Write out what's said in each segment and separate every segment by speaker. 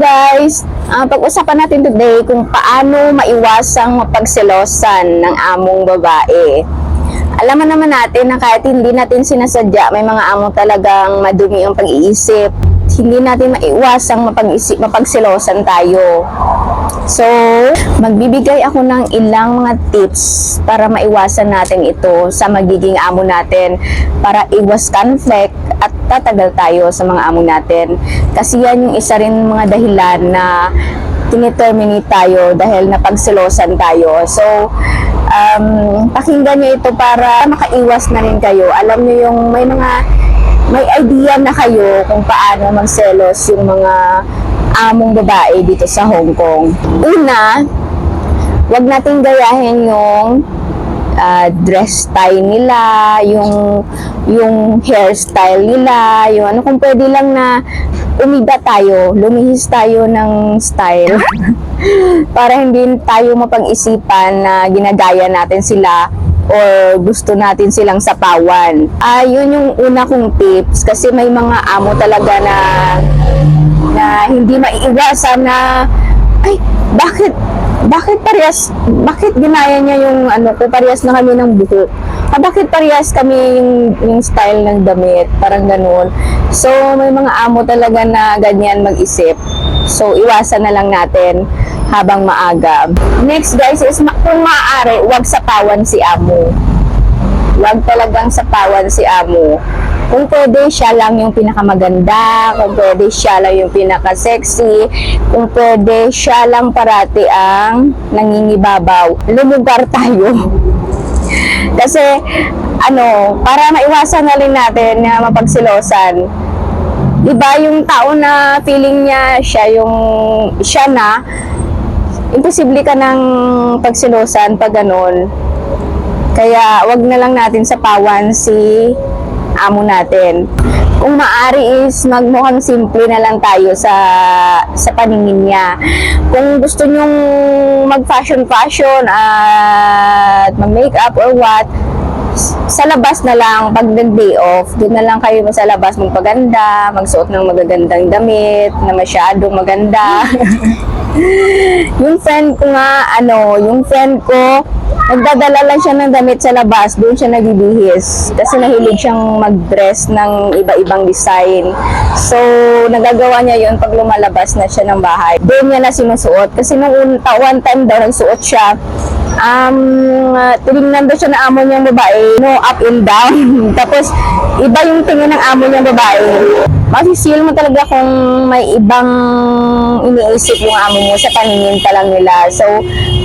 Speaker 1: guys! Ang pag-usapan natin today kung paano maiwasang mapagselosan ng among babae. Alam naman natin na kahit hindi natin sinasadya, may mga amo talagang madumi ang pag-iisip. Hindi natin maiwasang mapag-isip, mapagselosan tayo. So, magbibigay ako ng ilang mga tips para maiwasan natin ito sa magiging amo natin para iwas conflict at tatagal tayo sa mga amo natin. Kasi yan yung isa rin mga dahilan na tiniterminate tayo dahil napagselosan tayo. So, um, pakinggan nyo ito para makaiwas na rin kayo. Alam nyo yung may mga may idea na kayo kung paano magselos yung mga among babae dito sa Hong Kong. Una, wag nating gayahin yung ah, dress style nila, yung yung hairstyle nila, yung ano kung pwede lang na umiba tayo, lumihis tayo ng style para hindi tayo mapag-isipan na ginagaya natin sila or gusto natin silang sapawan. Ah, yun yung una kong tips kasi may mga amo talaga na na hindi maiiwasan na ay bakit? Bakit parehas bakit ginaya niya yung ano ko parehas na kami ng buhok ah, bakit parehas kami yung, yung style ng damit? Parang ganun. So may mga amo talaga na ganyan mag-isip. So iwasan na lang natin habang maaga. Next guys is kung maaari wag sapawan si amo. Wag talagang sapawan si amo kung pwede siya lang yung pinakamaganda, kung pwede siya lang yung pinaka-sexy, kung pwede siya lang parati ang nangingibabaw, lumugar tayo. Kasi, ano, para maiwasan na rin natin na mapagsilosan, iba yung tao na feeling niya siya yung, siya na, imposible ka ng pagsilosan pag ganun. Kaya, wag na lang natin sapawan si amo natin. Kung maari is magmukhang simple na lang tayo sa sa paningin niya. Kung gusto nyong mag fashion at mag makeup or what, sa labas na lang pag nag day off, doon na lang kayo sa labas magpaganda, magsuot ng magagandang damit na masyadong maganda. yung friend ko nga, ano, yung friend ko, nagdadala lang siya ng damit sa labas, doon siya nagbibihis. Kasi nahilig siyang mag-dress ng iba-ibang design. So, nagagawa niya yun pag lumalabas na siya ng bahay. Doon niya na sinusuot. Kasi nung one time daw, nagsuot siya, um, tinignan daw siya na amo niyang babae, no, up and down. Tapos, iba yung tingin ng amo niyang babae. Masisil mo talaga kung may ibang iniisip yung amo mo sa paningin pa lang nila. So,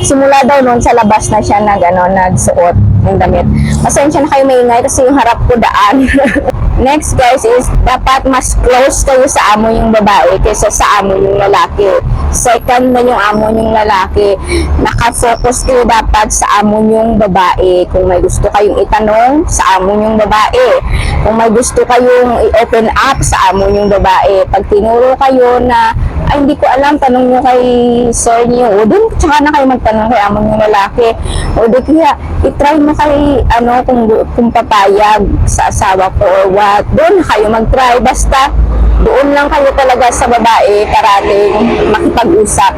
Speaker 1: simula daw noon sa labas na siya nag, ano, nagsuot ng damit. Pasensya na kayo maingay kasi yung harap ko daan. Next guys is dapat mas close kayo sa amo yung babae kaysa sa amo yung lalaki. Second na yung amo yung lalaki. Nakafocus kayo dapat sa amo yung babae. Kung may gusto kayong itanong sa amo yung babae. Kung may gusto kayong i-open up sa amo yung babae. Pag tinuro kayo na ay hindi ko alam, tanong nyo kay sir niyo. O dun, tsaka na kayo magtanong kay amo yung lalaki. O di kaya, itry mo kay, ano, kung, kung papayag sa asawa ko or what. Doon kayo mag-try. Basta, doon lang kayo talaga sa babae parating makipag-usap.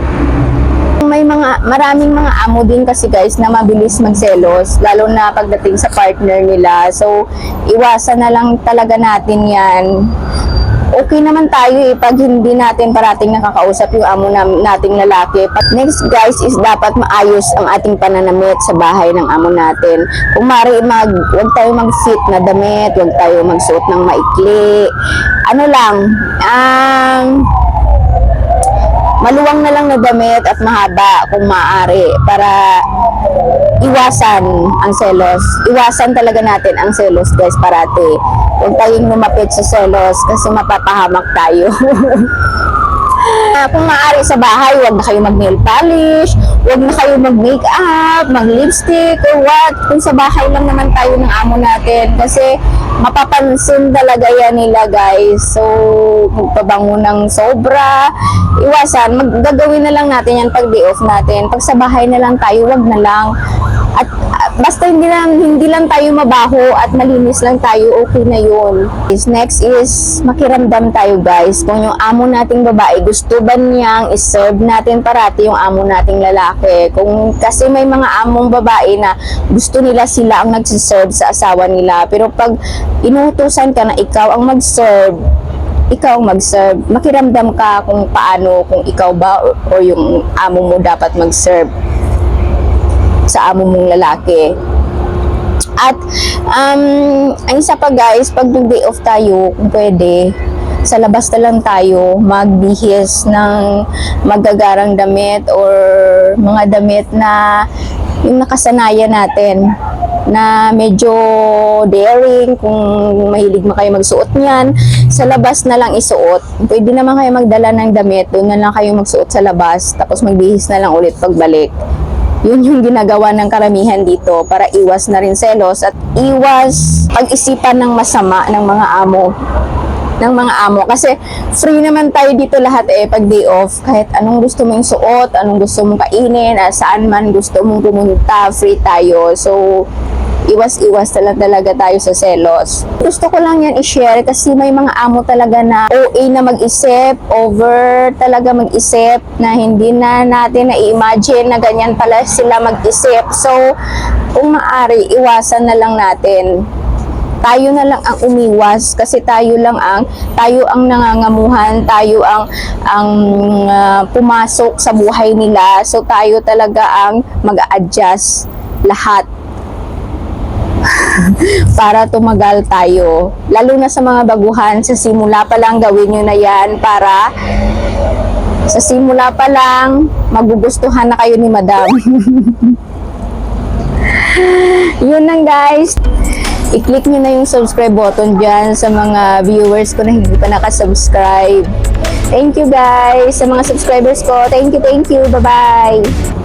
Speaker 1: May mga, maraming mga amo din kasi guys na mabilis magselos, lalo na pagdating sa partner nila. So, iwasan na lang talaga natin yan okay naman tayo eh pag hindi natin parating nakakausap yung amo na, nating lalaki. But next guys is dapat maayos ang ating pananamit sa bahay ng amo natin. Kung mari mag, huwag tayo mag-fit na damit, huwag tayo magsuot ng maikli. Ano lang, ang maluwang na lang na damit at mahaba kung maaari para iwasan ang selos. Iwasan talaga natin ang selos guys parati. Huwag tayong lumapit sa selos kasi mapapahamak tayo. Ah, kung maaari sa bahay, huwag na kayo mag-nail polish, huwag na kayo mag-makeup, mag-lipstick, or what. Kung sa bahay lang naman tayo ng amo natin. Kasi mapapansin talaga yan nila guys. So, magpabango ng sobra. Iwasan, maggagawin na lang natin yan pag day off natin. Pag sa bahay na lang tayo, wag na lang. At, at basta hindi lang, hindi lang tayo mabaho at malinis lang tayo, okay na yun. Next is, makiramdam tayo guys. Kung yung amo nating babae, gusto ba niyang iserve natin parati yung amo nating lalaki. Kung kasi may mga among babae na gusto nila sila ang nagsiserve sa asawa nila. Pero pag inutusan ka na ikaw ang mag-serve, ikaw mag-serve. Makiramdam ka kung paano, kung ikaw ba o, o yung amo mo dapat mag-serve sa amo mong lalaki. At um, ang isa pa guys, pag nag-day off tayo, kung pwede, sa labas na lang tayo magbihis ng magagarang damit or mga damit na yung nakasanayan natin na medyo daring kung mahilig mo kayo magsuot niyan sa labas na lang isuot pwede naman kayo magdala ng damit doon na lang kayo magsuot sa labas tapos magbihis na lang ulit pagbalik yun yung ginagawa ng karamihan dito para iwas na rin selos at iwas pag-isipan ng masama ng mga amo. Ng mga amo. Kasi free naman tayo dito lahat eh pag day off. Kahit anong gusto mong suot anong gusto mong kainin ah, saan man gusto mong pumunta free tayo. So iwas-iwas na lang talaga tayo sa selos. Gusto ko lang yan i-share kasi may mga amo talaga na OA na mag-isip, over talaga mag-isip na hindi na natin na-imagine na ganyan pala sila mag-isip. So, kung maaari, iwasan na lang natin tayo na lang ang umiwas kasi tayo lang ang tayo ang nangangamuhan tayo ang ang ah, pumasok sa buhay nila so tayo talaga ang mag-adjust lahat para tumagal tayo. Lalo na sa mga baguhan, sa simula pa lang gawin nyo na yan para sa simula pa lang magugustuhan na kayo ni madam. Yun lang guys. I-click nyo na yung subscribe button dyan sa mga viewers ko na hindi pa nakasubscribe. Thank you guys sa mga subscribers ko. Thank you, thank you. Bye-bye.